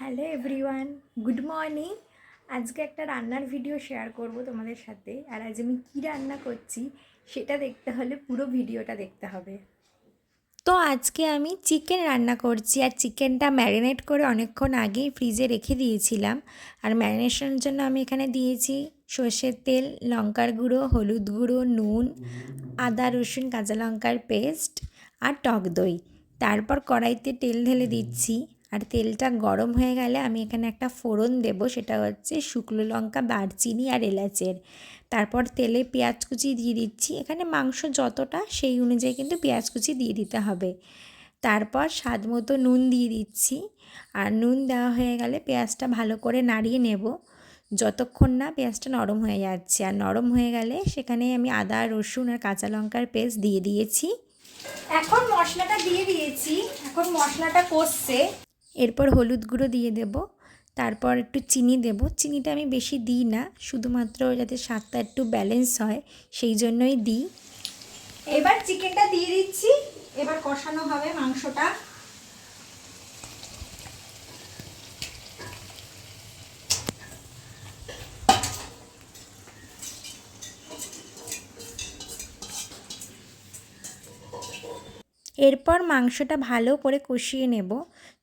Hello everyone, good morning. আজকে একটা রান্নার ভিডিও শেয়ার করব তোমাদের সাথে। আর আজ আমি কী রান্না করছি সেটা দেখতে হলে পুরো ভিডিওটা দেখতে হবে। তো আজকে আমি চিকেন রান্না করছি। আর চিকেনটা ম্যারিনেট করে অনেকক্ষণ আগেই ফ্রিজে রেখে দিয়েছিলাম। আর ম্যারিনেশনের জন্য আমি এখানে দিয়েছি সর্ষের তেল, লঙ্কার গুঁড়ো, হলুদ গুঁড়ো, নুন, আদা, রসুন, কাঁচা লঙ্কার পেস্ট আর টক দই। তারপর কড়াইতে তেল ঢেলে দিচ্ছি। আর তেলটা গরম হয়ে গেলে আমি এখানে একটা ফোড়ন দেব, সেটা হচ্ছে শুকনো লঙ্কা, দারচিনি আর এলাচের। তারপর তেলে পেঁয়াজ কুচি দিয়ে দিচ্ছি। এখানে মাংস যতটা, সেই অনুযায়ী কিন্তু পেঁয়াজ কুচি দিয়ে দিতে হবে। তারপর স্বাদ মতো নুন দিয়ে দিচ্ছি। আর নুন দেওয়া হয়ে গেলে পেঁয়াজটা ভালো করে নাড়িয়ে নেব। যতক্ষণ না পেঁয়াজটা নরম হয়ে যাচ্ছে। আর নরম হয়ে গেলে সেখানে আমি আদা, রসুন আর কাঁচা লঙ্কার পেস্ট দিয়ে দিয়েছি। এখন মশলাটা দিয়ে দিয়েছি। এখন মশলাটা কষছে। এরপর হলুদ গুঁড়ো দিয়ে দেব। তারপর একটু চিনি দেব। চিনিটা আমি বেশি দিই না, শুধুমাত্র যাতে স্বাদটা একটু ব্যালেন্স হয়, সেই জন্যই দিই। এবার চিকেনটা দিয়ে দিচ্ছি। এবার কষানো হবে মাংসটা। এরপর মাংসটা ভালো করে কষিয়ে নেব।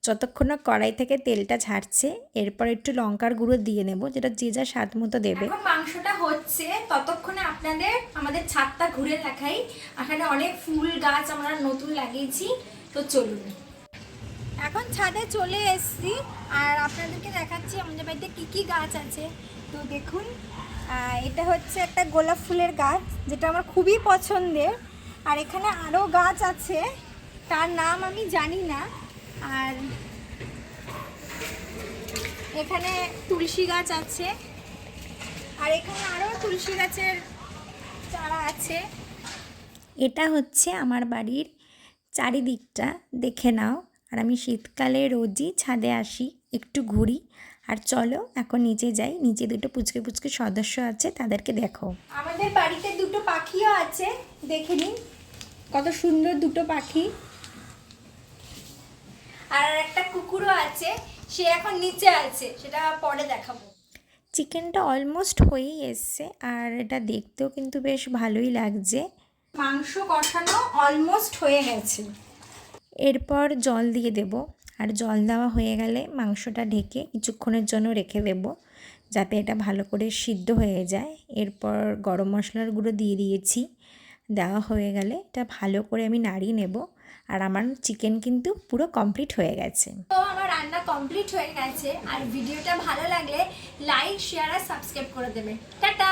যতক্ষণ না কড়াই থেকে তেলটা ছাড়ছে এরপর একটু লঙ্কার গুঁড়ো দিয়ে নেব, যেটা যে যা স্বাদ মতো দেবে। মাংসটা হচ্ছে, ততক্ষণে আপনাদের আমাদের ছাদটা ঘুরে দেখাই। এখানে অনেক ফুল গাছ আমরা নতুন লাগিয়েছি, তো চলুন। এখন ছাদে চলে এসেছি, আর আপনাদেরকে দেখাচ্ছি আমাদের বাড়িতে কী কী গাছ আছে। তো দেখুন এটা হচ্ছে একটা গোলাপ ফুলের গাছ, যেটা আমার খুবই পছন্দের। আর এখানে আরও গাছ আছে। তার নাম আমি জানি না। আর এখানে তুলসী গাছ আছে। আর এখানে আরও তুলসী গাছের চারা আছে। এটা হচ্ছে আমার বাড়ির চারিদিকটা। দেখে নাও। আর আমি শীতকালে রোজই ছাদে আসি, একটু ঘুরি। আর চলো, এখন নিচে যাই। নিচে দুটো পুচকে পুচকে সদস্য আছে, তাদেরকে দেখো। আমাদের বাড়িতে দুটো পাখিও আছে। দেখে নিন। কত সুন্দর দুটো পাখি। আর একটা কুকুরও আছে সে এখন নিচে আছে সেটা পরে দেখাবো। চিকেনটা অলমোস্ট হয়েই এসছে আর এটা দেখতেও কিন্তু বেশ ভালোই লাগছে। মাংস কষানো অলমোস্ট হয়ে গেছে। এরপর জল দিয়ে দেব আর জল দেওয়া হয়ে গেলে মাংসটা ঢেকে কিছুক্ষণের জন্য রেখে দেব যাতে এটা ভালো করে সিদ্ধ হয়ে যায়। এরপর গরম মশলার গুঁড়ো দিয়ে দিয়েছি। দেওয়া হয়ে গেলে এটা ভালো করে আমি নাড়িয়ে নেব। আর আমার চিকেন কিন্তু পুরো কমপ্লিট হয়ে গেছে। তো আমার রান্না কমপ্লিট হয়ে গেছে। আর ভিডিওটা ভালো লাগলে লাইক, শেয়ার আর সাবস্ক্রাইব করে দেবে টাটা!